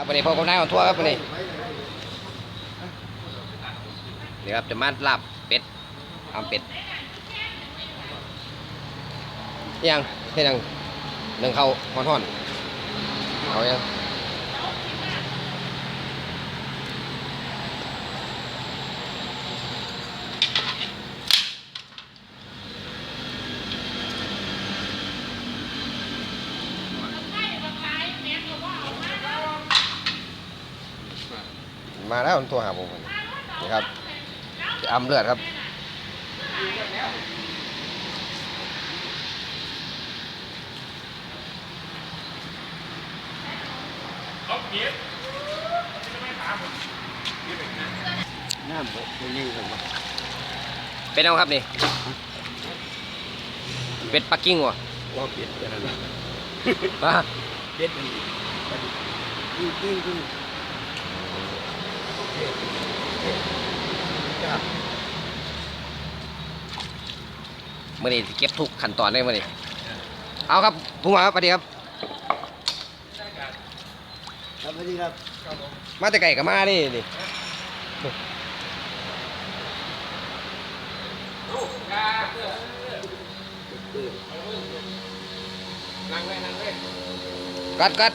ครับวันนี้พบกับนายของทั่วครับวันนี้นี่ครับจะมาลาบเป็ดทำเป็ดยังเฮ็ดยังหนึ่งเขาห่อนห่อนๆเอายัง มาแล้วตัวหาผมนี่ครับจะอำเลือดครับน้ำบ่บ่ยิงกันบ่เป็นเอาครับนี่ เป็ดปักกิ่งวะว่าเปลี่ยนกันนะมาเป็ดมันจริงจริงจริงจ้า เมื่อนี้สิเก็บทุกขั้นตอนเลยมื่อนี้เอาครับผู้มาครับสวัสดีครับครับสวัสดีครับ มาแต่ไก่กับมาดินี่กัดกัด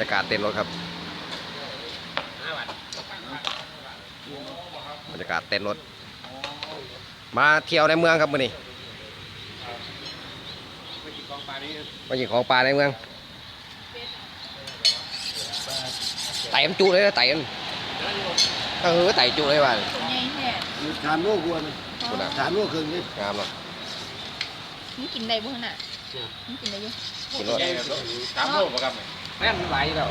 รรยากาศเต็มรถครับบรรยากาศเต็นท์รถ มาเที่ยวในเมืองครับมื่อนี้มาหยิบของปลาในเมืองไต่มันจุเลยนะไต่มันเออไต่จุเลยว่ะใหญ่แท้มีฐานโลกวนคุณน่ะฐานโลกครึ่งนี่งามเนาะมึงกินได้บ่น่ะมึงกินได้อยู่กินรถสามโลกครับ แม่นไหลแล้ว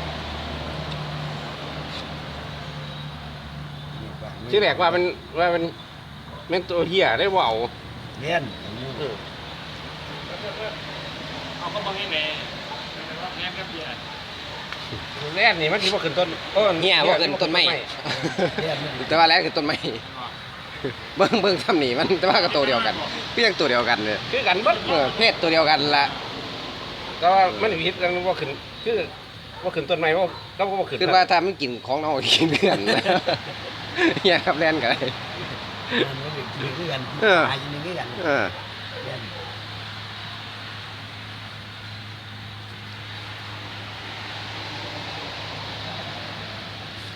ชื่อแรกว่ามันว่ามันแม่งตัวเหี้ยได้ว่าเอาเลี้ยนเอาก็บังให้แม่แม่กับเหี้ยแรกนี่มันคิดว่าขึ้นต้นต้นเหี้ยว่าเกินต้นไม้เลี้ยนแต่ว่าแล้วคือต้นไม้เบิ้งเบิ้งทำหนีมันแต่ว่าก็ตัวเดียวกันเพียงตัวเดียวกันเลยคือกันเบัดเออเพศตัวเดียวกันละก็ว่ามันผิดกันว่าขึ้น คือว่าขึ้นต้นไม้ว่าก็ว่าขึ้นคือว่าถ้ามันกินของเรากินเพื่อนเฮียครับแล่นกันเลยมันเป็นกินด้วยกันเออตายกินด้วยกันเออเลี้ยน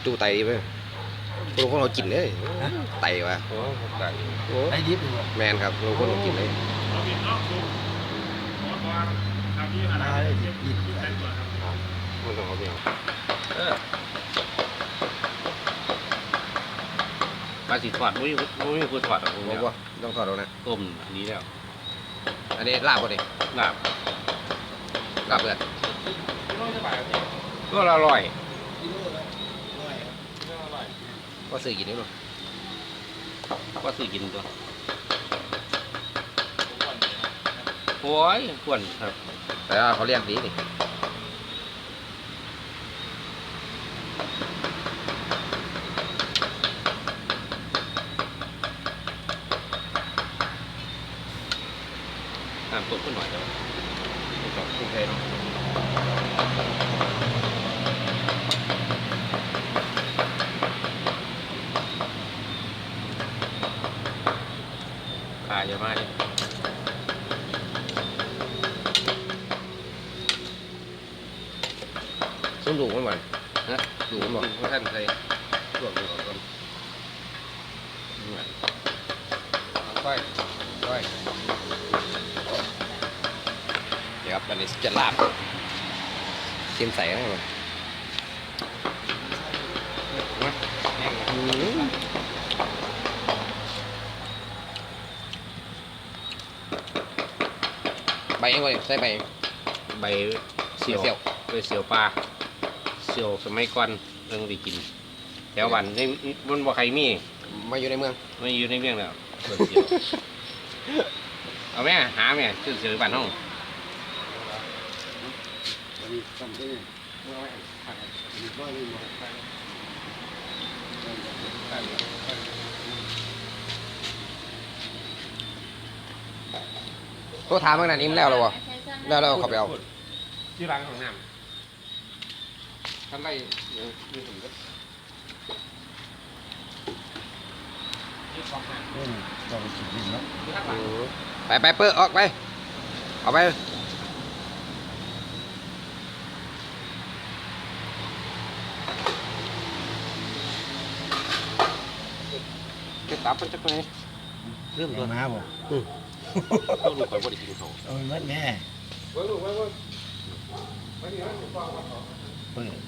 จูไตไปพวกคนเรากินเลยไตวะโอ้ตายโอ้ไอ้ดิบเลยแมนครับพวกคนเรากินเลย ตายเลยกินด้วยกันมันต้องเอาเดียวปลาสีถอดมุ้ยมุ้ยคือถอดอะบอกว่าต้องถอดแล้วนะต้มนี้แล้ว อันนี้ลาบบ่ดิลาบลาบเลือดก็อร่อยก็ซื้อกินนี่หรอก็ซื้อกินตัวโอ้ยควรครับ แต่ว่าเขาเรียกดีนี่น้ำตกขึ้นหน่อยเดี๋ยวไม่ต้องคุ้มเทเนาะปลาเยอะมากเลยซุ้มดูมันหวานนะดูมันบอกพวกท่านใส่ลวกดูก่อนก่อนค่อยค่อยเดี๋ยวครับอันนี้จะลาบเค็มใส่นะมันอืมใบเองวะเนี่ยใส่ใบเองใบเสียวเสี่ยวใบเสียวปลาเสียวสมัยก่อนเรื่องได้กินแถววันนี่มันบ่ใครมีมาอยู่ในเมืองไม่อยู่ในเรื่องแล้วเปิดเสียวเอาแม่หาแม่ชื่อเสียวบ้านห้องอันนี้ทำที่นี่ ว่านี่มา โทรถามเมื่อนั้นอิ่มแล้วเหรอวะแล้วเราเขาไปเอาที่ร้านของน้ำท่านไล่มีผมก็ที่ของน้ำเล่นต้องสิบเนาะที่ข้างหลังไปไปเปิ้ลออกไป เอาไปเก็บตับมันจะไปเรื่องเรื่ตัอวงมาบ่ ต้องดูไปว่าได้กินเขาเอาเงินแม่ไว้ลูกไว้ไว้ไว้นี่นะผมฟังว่าเปิด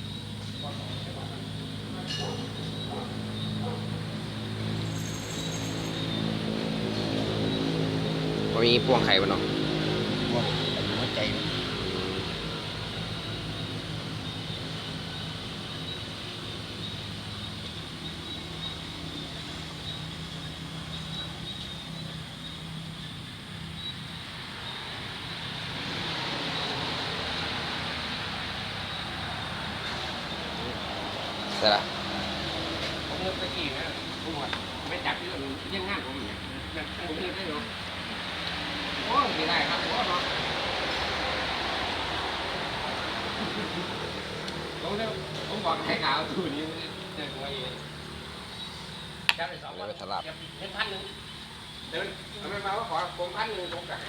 มันมีพวงไข่มันเนาะ ว่าหัวใจมัน ใช่ละผมเมื่อกี้นะผมว่าไม่จับที่อื่นยังงานผมอย่างเงี้ยผมเลือกได้หรอโอ้ไม่ได้ครับโอ้เนาะผมเนี่ยผมบอกใครขาวตัวนี้เนี่ยผมว่าอย่างนี้จับไปสองวันไปตลาดเงินพันหนึ่งเดี๋ยวทำไมมาว่าขอผมพันหนึ่งผมจ่าย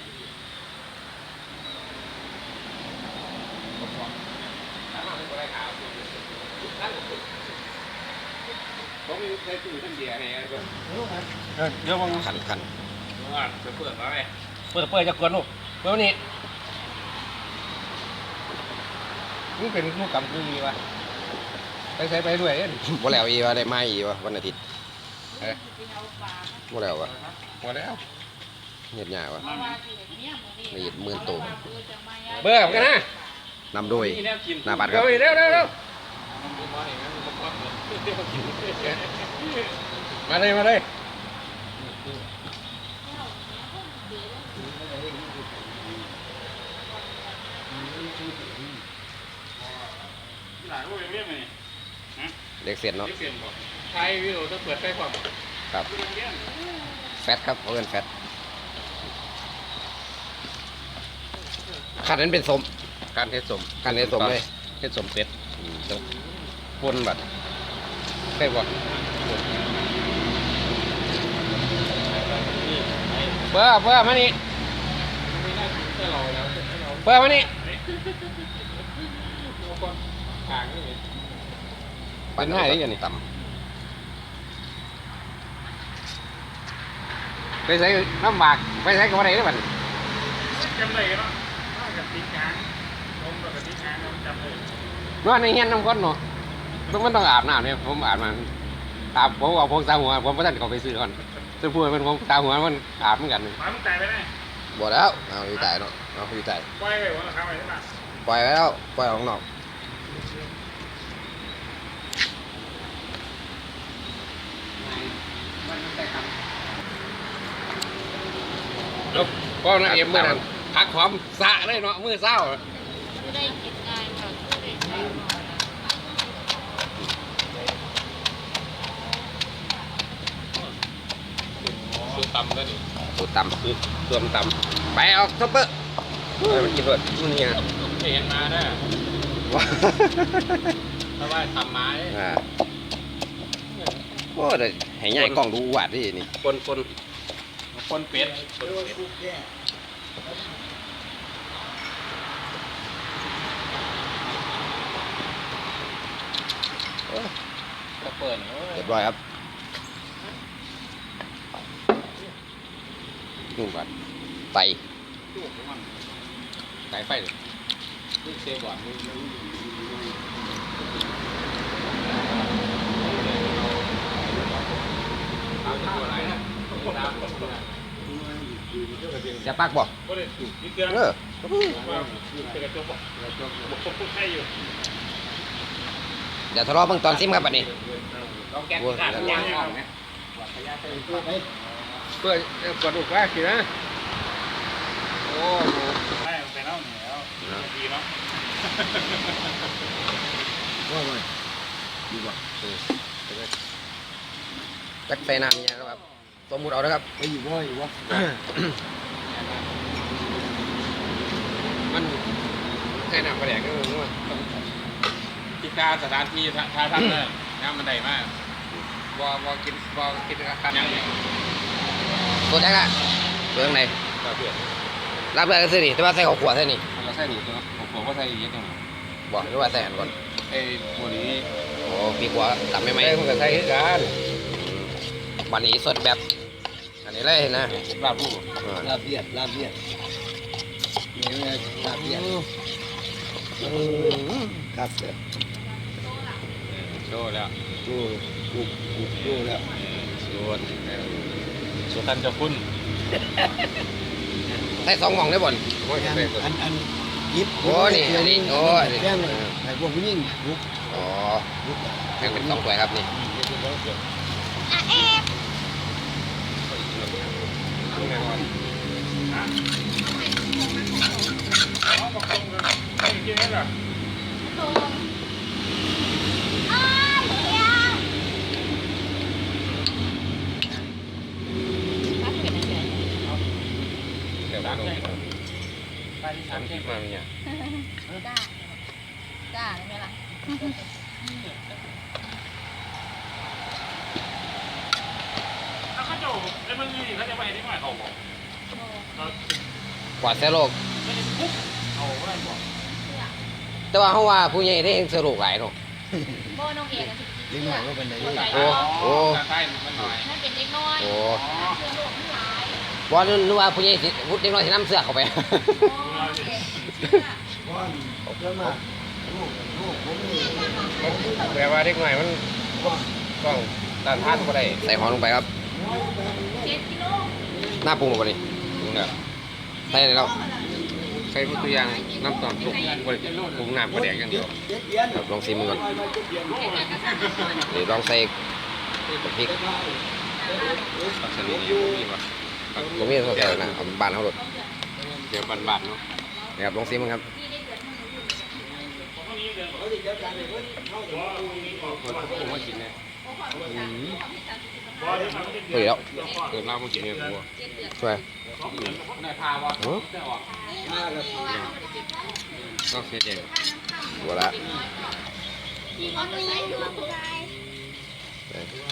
ผมบอกถามว่าเป็นอะไรขาวนั่น ผมมีเคยตื่นท่านเดียเนี่ยเดี๋ยวมึงขันขันเปิดเปิดมาไหมเปิดเปิดจะกวนลูกเปิดนี่นี่เป็นลูกกำคือวะไปใส่ไปด้วยเอ็นบ่แล้วอีวะได้ไมาอีวะวันอาทิตย์บ่แล้ววะหมดแล้วเงียบหยาวะละเอียดหมื่นตัวเบอร์กันนะนำโดยหน้าบัตรครับเร็วเร็วเร็ว เร็วมาเลยมาเลยหลายโอ้ยเรียกไงเด็กเสร็จเนาะเปลี่ยนบอกใช้วิดีโอต้องเปิดไฟความครับแฟตครับเขาเอิ้นแฟตขันนั้นเป็นสมการเทสสมขันในสมเลยเทสสมเป็ด ปนบัดได้บ่เบอร์เบอร์มานี่เบอร์มานี่ปันให้ได้ยังนี่ต่ไปใส่น้ำหมากไปใส่กับอะไรได้บ้างจำได้เนาะนอกจากตีกลางผมกับตีกลางเราจำเลยนอนในเฮียนน้ำก้นเนาะ ต้องมันต้องอาบน้ำเนี่ยผมอาบมาอาบผมเอาพงตาหัวผมไม่ทันเขาไปซื้อก่อนจะพูดมันพงตาหัวมันอาบเหมือนกันหมามันตายไปได้ำบ่แล้วเอาอยู่ใต้เนาะเอาอยู่ใต้ปล่อยไปหัวราคาไปเท่าไหร่ปล่อยไว้แล้วปล่อยออกข้างนอกก็นะเอ็มมือนั้นพักหอมสะเลยเนาะมือเศร้าจะได้กินง่ายค่ะจะได้ใช้หน่อย สู ตรตำด้วยนี่สูตรต่สูตรรวมตำไปออกท็อปเปอร์เฮ้ยมันกินรสมันเนี่ยำเห็นมาได้ว้าเพราะว่าทำไม้อ่าโอ้เดี๋ยวให้ยายกล้องดูวาดดินี่คนคนคนเป็ดคนเป็ดโอ้ยก็เปิดเรียบร้อยครับ นู่นก่อนไตไก่ไฟเลยเซบอร์ดเอาตัวอะไรนะจะปักบ่ก็เลยนี่เครื่องเออว่าเป็นกระจกบอกกระจกบอกใช่อยู่เดี๋ยวทะเลาะเบิ่งตอนซิมครับบัดนี้ต้องแก้ขาดยางออกนะ เพื่อกระดูกแรกสินะ โอ้โหใช่ไปแล้วเหนียวดีเนาะพ่อไว้ดีกว่าจักใส่น้ำเนี่ยครับสมมุติเอานะครับไปอยู่บ่อยู่บ่มันใช่น้ำกระแดกก็รู้ว่าที่กาสถานที่ท่าท่าท่านเนี่ยน้ำมันได้มากวอวอกินวอกินอาคารยังเนี่ย ตัวแรกอะตัวข้างในต่อเพื่อนรับเลยก็ซื้อนี่แต่ว่าใส่ข้าวขวดใส่นี่เราใส่หนีตัวผมผมก็ใส่เยอะจังบอกหรือว่าใส่อันก่อนไอ้หมดนี้โอ้ปีกว่าตับไม่ไหมใส่มันก็ใส่กันวันนี้สดแบบ อันนี้เลยนะลาบลูกอ่าลาบเลียดลาบเลียดเนี่ยลาบเลียดครับเสร็จโดแล้วดูดูดูแล้วสูตร สุตันจะคุ้นใส่สองหม่องได้บ่นโอ้ยอันใส่อันอันยิบโอ้นี่อันนี้โอ้อันนี้แก้งเลยไอ้พวกผู้หญิงลุกอ๋อลุกแบ่งเป็นสองถ้วยครับนี่เอาบอกตรงกันไอ้ที่นี่แหละ ถ้าเป็นอะไร แต่ว่าลงไปที่สาสามมที่ที่มาเนี่ยจ้าจ้าได้ไหมล่ะถ้าเขาจะไอ้มึงนี่เขาจะไปที่ไหนเขาบอกเรากวาดเสโลกไม่ได้ปุ๊บเอาไว้บอกแต่ว่าเขาว่าผู้ใหญ่ได้เองสรุปหลายเนาะโบน้องเอกอะเล็กหน่อยก็เป็นได้โอ้โอ้ใช่มันหน่อยนั่นเป็นเด็กน้อยโอ้ อ๋อเพื่อนลูกทั้งหลายว่านึกว่าผู้ใหญ่สิวุฒิเด็กน้อยสิน้ำเสือกเข้าไปโอเด็กว่าเริ่มมาลูกลูกผมนี่แต่ว่าเด็กหน่อยมันต้องต้านทานก็ได้ใส่หอมลงไปครับ เจ็ดกิโลหน้าปรุงลงไปนี่ตรงเนี้ยใส่แล้วใส่พวกตัวอย่างน้ำตอนสุกบริปรุงน้ำกระแดกอย่างเดียวเจ็ดเดือนครับลองซิมมันก่อนหรือลองใส่พริกปักสลีนี่วะ ผมมีใส่นะเอาบ้านเขาหลดเดี๋ยวบานๆเนาะนะครับลองซิมมันครับผมว่ากินเนี่ยเฮ้ยแล้วเกิดเหล้ามากินเนี่ยกูช่วยได้พาวะหือได้ออกก็เสียเองตัวละ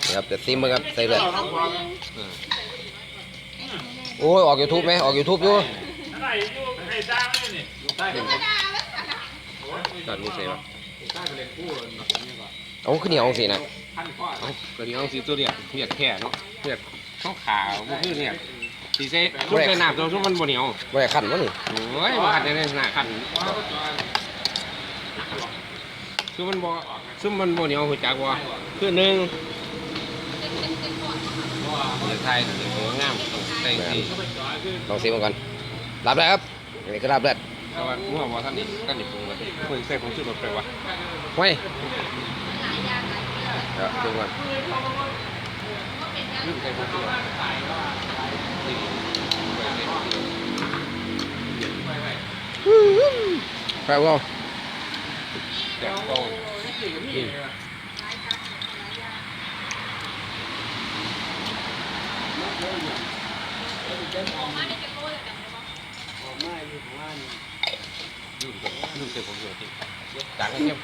นะครับจะซิมมันครับใส่เลย เราต้องความ โอ้ยออกยูทูบไหมออกยูทูบอยู่อะไรอยู่ไอ้จ้าไม่นี่อยู่ใต้เป็นตอนนี้ใส่ปะใต้เป็นเลนกู้เลยแบบนี้ก่อนเอาขึ้นเหนียวสินะพันข้อเอาตอนนี้เอาสีตัวเรียกเรียกแค่เนาะเรียกข้าวขาวมันคือเนี่ยสีเซ่ชุบในน้ำตัวชุบมันบนเหนียวไม่ได้ขั้นวะนี่โอ้ยมาขัดในหน้าขันซุมมันบ่ซุมมันบ่เหนียวหัวจักว่าคือหนึ่งเดี๋ยวไทยเดี๋ยวหัวงาม ต้องใส่สีลองซิมมันก่อนรับได้ครับอันนี้ก็รับได้แต่ว่าเมื่อบ่ท่านนี่ท่านนี่ปรุงมาเพิ่งใส่ผงชูรสไปวะไว้เดี๋ยวซิมก่อนลืมใส่ผงชูรสนี่แป๊บก็เดี๋ยวก็มาอยู่ของ จางเข้ม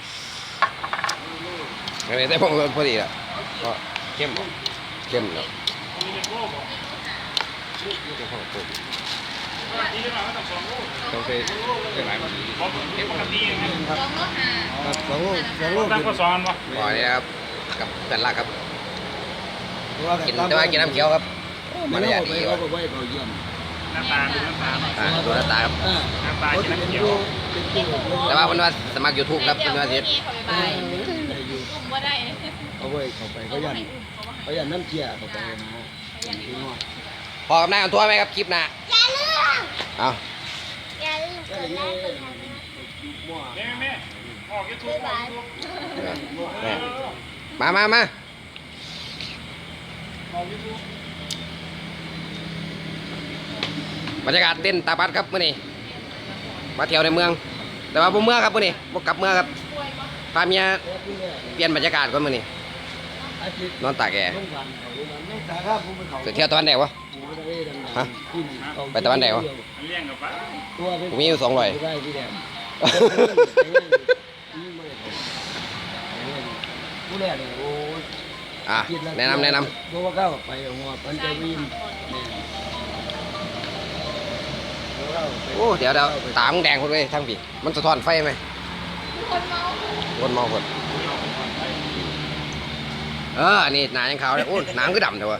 อันนี้ได้พอพอดีละก็เข้มเข้มแล้วมีเลนกู้บอกลูกจะเข้าตัวดีขึ้นมาก็ต้องสองลูกต้องใส่ใส่หลายมันบอกเข้มปกติไงลองรถหาครับสองลูกสองลูกตั้งก็สอนวะพอนี้ครับกับกันลากครับกินแต่ว่ากินน้ำเขียวครับ มัมันนไม่รยาไปดีกเขาว่าไปไว้เขาเยี่ยมน้ำตาลน้ำตาลอ่าตัวหน้าตาครับ อ่าน้ำตาลเขากินจะเป็นน้ำเขียวเป็นผู้ของแต่ว่ามันว่าสมัครยูทูบครับมันว่าสิเขาไปบายได้อยู่อุ้มว่ได้เขาไว้เขาไปเขายันเขาว่าเขายันน้ำเชี่ยเขาไปนะพี่น้องพอกับนายกันทั่วไหมครับคลิปหน้าเอาอย่าลืมกดไลค์กดแชร์แม่แม่ออกยูทูบออกยูทูบแม่มามามาออกยูทูบ บรรยากาศเต้นตาบัดครับมื่อนี้มาเที่ยวในเมือง แต่ว่าผมเมื่อครับมื่อนี้บ่กลับเมื่อครับป่วยปะพาเมียเปลี่ยนบรรยากาศก่อนมื้อนี้อาทิตย์นอนตากแอร์ต้องการเขาดูมันไม่สาครับผมไปเขาไปเที่ยวตะวันแดกวะผมไม่ได้ดังๆฮะขึ้นเขาไปตะวันแดกวะมันเลี้ยงกับปะตัวเป็นผมมีอยู่สองร้อยไม่ได้พี่แดงผู้แรกเลยโอ้ยอะแนะนำแนะนเพราะว่าเข้าไปหัวปันจะวินเนี่ยำ โอ้เดี๋ยวเดี๋ยวตามึงแดงคนเว้ยทั้งปีมันสะท้อนไฟไหมคนเมาคนมองคนเอออันนี้หนายังขาวเลยโอ้หน้ำก็ดำเถอะวะ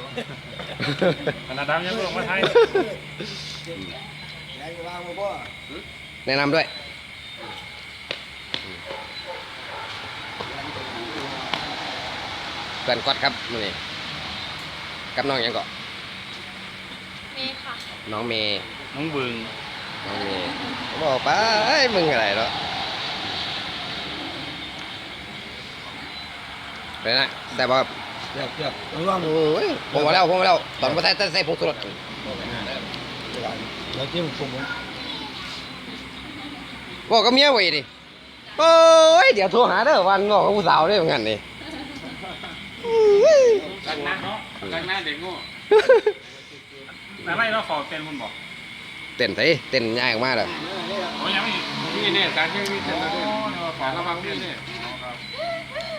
ขนาดดำยังลงมาไทยยายจะวางมาพ่อแนะนำด้วยเพื่อนกอดครับมื้อนี้กับน้องหยังเกาะเมย์ค่ะ น้องเมย์ น้องบึงน้องเมย์ผมบอกไปมึงอะไรเนาะไปนะแต่บอกเจ็บเจ็บระวังโอ้ยผมมาแล้วผมมาแล้วตอนมาใส่ใส่ผงชูรสเราเจ็บผมบอกกับเมียไว้ดิโอ้ยเดี๋ยวโทรหาเด้อวันงอกกับผู้สาวเด้อเหมือนกันนี่กันนะเนาะกันนะเด็กโง่แต่ไม่เราขอเต็นคุณบอกเต้นไเต้นง่ายมากเลย โอ้ยังไม่นี่เนี่ยการที่มีเต้นโอ้เราเนี่ยเดี๋ยวขอการระวังเนี่ยเนี่ย